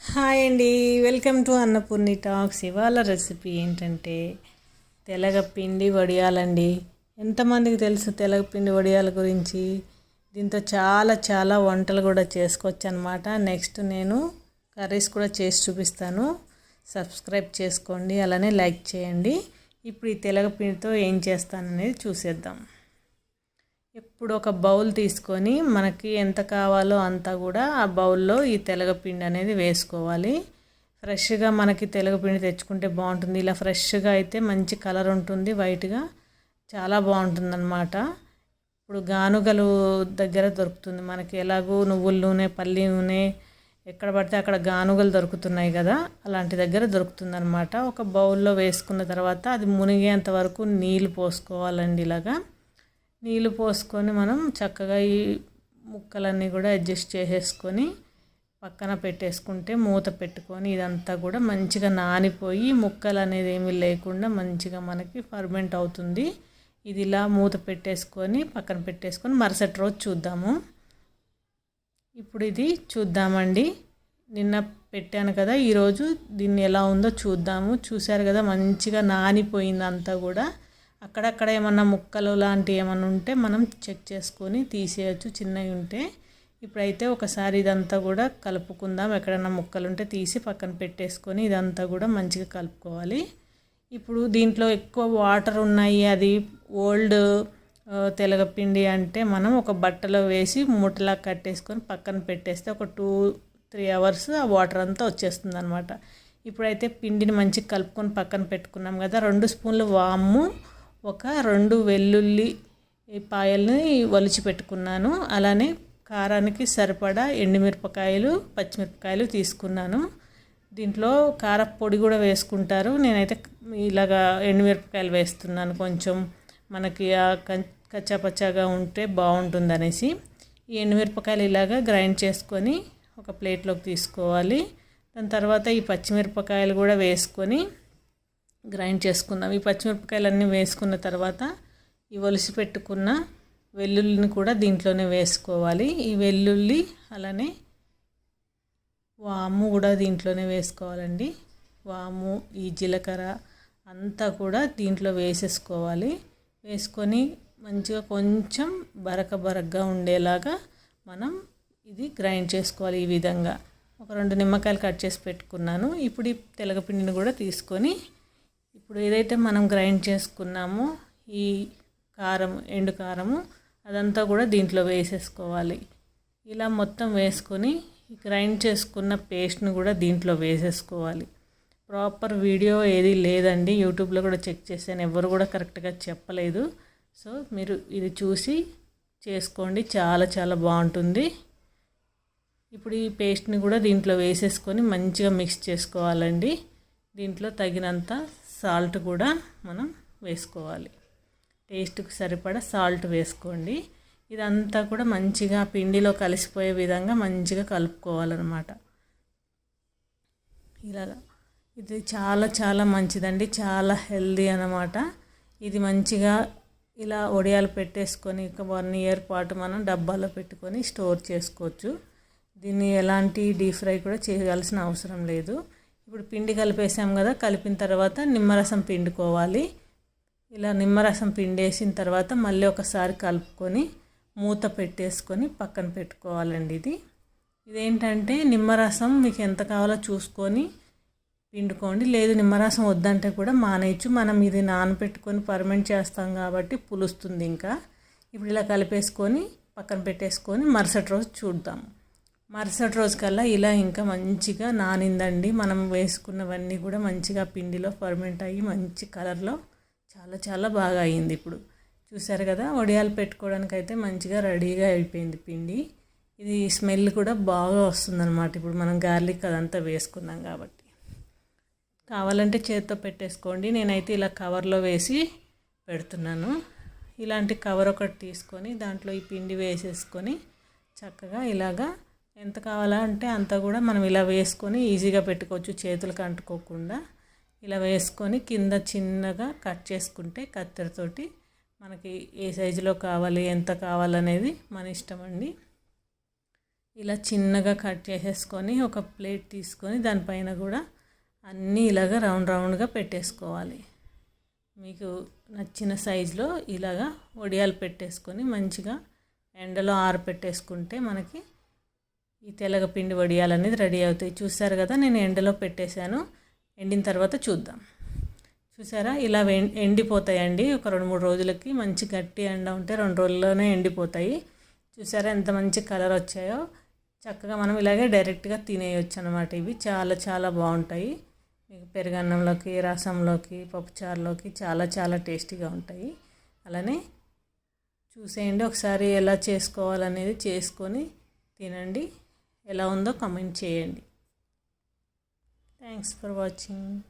Hi అండి. Welcome to Annapurni talks ఇవాళ recipe ఏంటంటే తెలగపిండి వడియాలండి. ఎంతమందికి తెలుసు తెలగపిండి వడియాల గురించి? దీంతో చాలా చాలా వంటలు కూడా చేసుకోవచ్చు అనమాట నెక్స్ట్ నేను కర్రీస్ కూడా చేసి చూపిస్తాను. సబ్స్క్రైబ్ చేసుకోండి. అలానే లైక్ చేయండి. ఇప్పుడు ఈ తెలగపిండితో ఏం చేస్తాననేది చూసేద్దాం. ఇప్పుడు ఒక బౌల్ తీసుకొని మనకి ఎంత కావాలో అంత కూడా ఆ బౌల్లో ఈ తెలగపిండి అనేది వేసుకోవాలి. ఫ్రెష్గా మనకి తెలగపిండి తెచ్చుకుంటే బాగుంటుంది. ఇలా ఫ్రెష్గా అయితే మంచి కలర్ ఉంటుంది వైట్గా చాలా బాగుంటుంది అనమాట ఇప్పుడు గానుగలు దగ్గర దొరుకుతుంది మనకి. ఎలాగో నువ్వుల నూనె పల్లి నూనె ఎక్కడ పడితే అక్కడ గానుగలు దొరుకుతున్నాయి కదా అలాంటి దగ్గర దొరుకుతుంది అనమాట ఒక బౌల్లో వేసుకున్న తర్వాత అది మునిగేంత వరకు నీళ్ళు పోసుకోవాలండి ఇలాగా. నీళ్ళు పోసుకొని మనం చక్కగా ఈ ముక్కలన్నీ కూడా అడ్జస్ట్ చేసేసుకొని పక్కన పెట్టేసుకుంటే మూత పెట్టుకొని ఇదంతా కూడా మంచిగా నానిపోయి ముక్కలు అనేది ఏమీ లేకుండా మంచిగా మనకి ఫర్మెంట్ అవుతుంది. ఇది ఇలా మూత పెట్టేసుకొని పక్కన పెట్టేసుకొని మరుసటి రోజు చూద్దాము. ఇప్పుడు ఇది చూద్దామండి. నిన్న పెట్టాను కదా ఈరోజు దీన్ని ఎలా ఉందో చూద్దాము. చూశారు కదా మంచిగా నానిపోయింది అంతా కూడా. అక్కడక్కడ ఏమన్నా ముక్కలు లాంటివి ఏమన్నా ఉంటే మనం చెక్ చేసుకొని తీసేయచ్చు. చిన్నవి ఉంటే ఇప్పుడైతే ఒకసారి ఇదంతా కూడా కలుపుకుందాం. ఎక్కడైనా ముక్కలు ఉంటే తీసి పక్కన పెట్టేసుకొని ఇదంతా కూడా మంచిగా కలుపుకోవాలి. ఇప్పుడు దీంట్లో ఎక్కువ వాటర్ ఉన్నాయి. అది ఓల్డ్ తెలగపిండి అంటే మనం ఒక బట్టలో వేసి మూటలా కట్టేసుకొని పక్కన పెట్టేస్తే ఒక టూ త్రీ అవర్స్ ఆ వాటర్ అంతా వచ్చేస్తుంది అనమాట ఇప్పుడైతే పిండిని మంచిగా కలుపుకొని పక్కన పెట్టుకున్నాం కదా. రెండు స్పూన్లు వాము ఒక రెండు వెల్లుల్లి పాయల్ని వలిచి పెట్టుకున్నాను. అలానే కారానికి సరిపడా ఎండుమిరపకాయలు పచ్చిమిరపకాయలు తీసుకున్నాను. దీంట్లో కారపొడి కూడా వేసుకుంటారు. నేనైతే ఇలాగా ఎండుమిరపకాయలు వేస్తున్నాను. కొంచెం మనకి ఆ కచ్చాపచ్చాగా ఉంటే బాగుంటుంది అనేసి ఈ ఎండుమిరపకాయలు ఇలాగా గ్రైండ్ చేసుకొని ఒక ప్లేట్లోకి తీసుకోవాలి. దాని తర్వాత ఈ పచ్చిమిరపకాయలు కూడా వేసుకొని గ్రైండ్ చేసుకుందాం. ఈ పచ్చిమిరపకాయలన్నీ వేసుకున్న తర్వాత ఈ ఒలిసి పెట్టుకున్న వెల్లుల్లిని కూడా దీంట్లోనే వేసుకోవాలి. ఈ వెల్లుల్లి అలానే వాము కూడా దీంట్లోనే వేసుకోవాలండి. వాము ఈ జీలకర్ర అంతా కూడా దీంట్లో వేసేసుకోవాలి. వేసుకొని మంచిగా కొంచెం బరక బరకగా ఉండేలాగా మనం ఇది గ్రైండ్ చేసుకోవాలి ఈ విధంగా. ఒక రెండు నిమ్మకాయలు కట్ చేసి పెట్టుకున్నాను. ఇప్పుడు ఈ తెలగపిండిని కూడా తీసుకొని ఇప్పుడు ఏదైతే మనం గ్రైండ్ చేసుకున్నామో ఈ కారం ఎండు కారము అదంతా కూడా దీంట్లో వేసేసుకోవాలి. ఇలా మొత్తం వేసుకొని గ్రైండ్ చేసుకున్న పేస్ట్ను కూడా దీంట్లో వేసేసుకోవాలి. ప్రాపర్ వీడియో ఏది లేదండి. యూట్యూబ్లో కూడా చెక్ చేశాను. ఎవరు కూడా కరెక్ట్గా చెప్పలేదు. సో మీరు ఇది చూసి చేసుకోండి. చాలా చాలా బాగుంటుంది. ఇప్పుడు ఈ పేస్ట్ని కూడా దీంట్లో వేసేసుకొని మంచిగా మిక్స్ చేసుకోవాలండి. దీంట్లో తగినంత సాల్ట్ కూడా మనం వేసుకోవాలి. టేస్ట్కి సరిపడా సాల్ట్ వేసుకోండి. ఇదంతా కూడా మంచిగా పిండిలో కలిసిపోయే విధంగా మంచిగా కలుపుకోవాలన్నమాట. ఇలాగా. ఇది చాలా చాలా మంచిదండి. చాలా హెల్దీ అనమాట ఇది మంచిగా ఇలా ఒడియాలు పెట్టేసుకొని ఒక వన్ ఇయర్ పాటు మనం డబ్బాలో పెట్టుకొని స్టోర్ చేసుకోవచ్చు. దీన్ని ఎలాంటి డీప్ ఫ్రై కూడా చేయాల్సిన అవసరం లేదు. ఇప్పుడు పిండి కలిపేసాం కదా కలిపిన తర్వాత నిమ్మరసం పిండుకోవాలి. ఇలా నిమ్మరసం పిండేసిన తర్వాత మళ్ళీ ఒకసారి కలుపుకొని మూత పెట్టేసుకొని పక్కన పెట్టుకోవాలండి ఇది. ఇదేంటంటే నిమ్మరసం మీకు ఎంత కావాలో చూసుకొని పిండుకోండి. లేదు నిమ్మరసం వద్దంటే కూడా మానేయచ్చు. మనం ఇది నానబెట్టుకొని పర్మెంట్ చేస్తాం కాబట్టి పులుస్తుంది ఇంకా. ఇప్పుడు ఇలా కలిపేసుకొని పక్కన పెట్టేసుకొని మరుసటి రోజు చూద్దాము మరుసటి రోజు కల్లా ఇలా ఇంకా మంచిగా నానిందండి. మనం వేసుకున్నవన్నీ కూడా మంచిగా పిండిలో ఫర్మెంట్ అయ్యి మంచి కలర్లో చాలా చాలా బాగా అయింది ఇప్పుడు. చూసారు కదా వడియాలు పెట్టుకోవడానికి అయితే మంచిగా రెడీగా అయిపోయింది పిండి. ఇది స్మెల్ కూడా బాగా వస్తుందన్నమాట. ఇప్పుడు మనం గార్లిక్ అదంతా వేసుకున్నాం కాబట్టి. కావాలంటే చేతితో పెట్టేసుకోండి. నేనైతే ఇలా కవర్లో వేసి పెడుతున్నాను. ఇలాంటి కవర్ ఒకటి తీసుకొని దాంట్లో ఈ పిండి వేసేసుకొని చక్కగా ఇలాగా ఎంత కావాలా అంటే అంత కూడా మనం ఇలా వేసుకొని ఈజీగా పెట్టుకోవచ్చు చేతులకు అంటుకోకుండా ఇలా వేసుకొని కింద చిన్నగా కట్ చేసుకుంటే కత్తెరతోటి మనకి ఏ సైజులో కావాలి ఎంత కావాలనేది మన ఇష్టం అండి. ఇలా చిన్నగా కట్ చేసేసుకొని ఒక ప్లేట్ తీసుకొని దానిపైన కూడా అన్నీ ఇలాగ రౌండ్ రౌండ్గా పెట్టేసుకోవాలి. మీకు నచ్చిన సైజులో ఇలాగా వడియాలు పెట్టేసుకొని మంచిగా ఎండలో ఆరపెట్టేసుకుంటే మనకి ఈ తెలగపిండి వడియాలు అనేది రెడీ అవుతాయి. చూసారు కదా నేను ఎండలో పెట్టేశాను. ఎండిన తర్వాత చూద్దాం. చూసారా ఇలా ఎండిపోతాయండి. ఒక రెండు మూడు రోజులకి మంచి గట్టి ఎండ ఉంటే రెండు రోజుల్లోనే ఎండిపోతాయి. చూసారా ఎంత మంచి కలర్ వచ్చాయో? చక్కగా మనం ఇలాగే డైరెక్ట్గా తినేయచ్చు అనమాట ఇవి. చాలా చాలా బాగుంటాయి. మీకు పెరుగన్నంలోకి రసంలోకి పప్పుచారులోకి చాలా చాలా టేస్టీగా ఉంటాయి. అలానే చూసేయండి. ఒకసారి ఎలా చేసుకోవాలనేది చేసుకొని తినండి. ఎలా ఉందో కమెంట్ చేయండి. Thanks for watching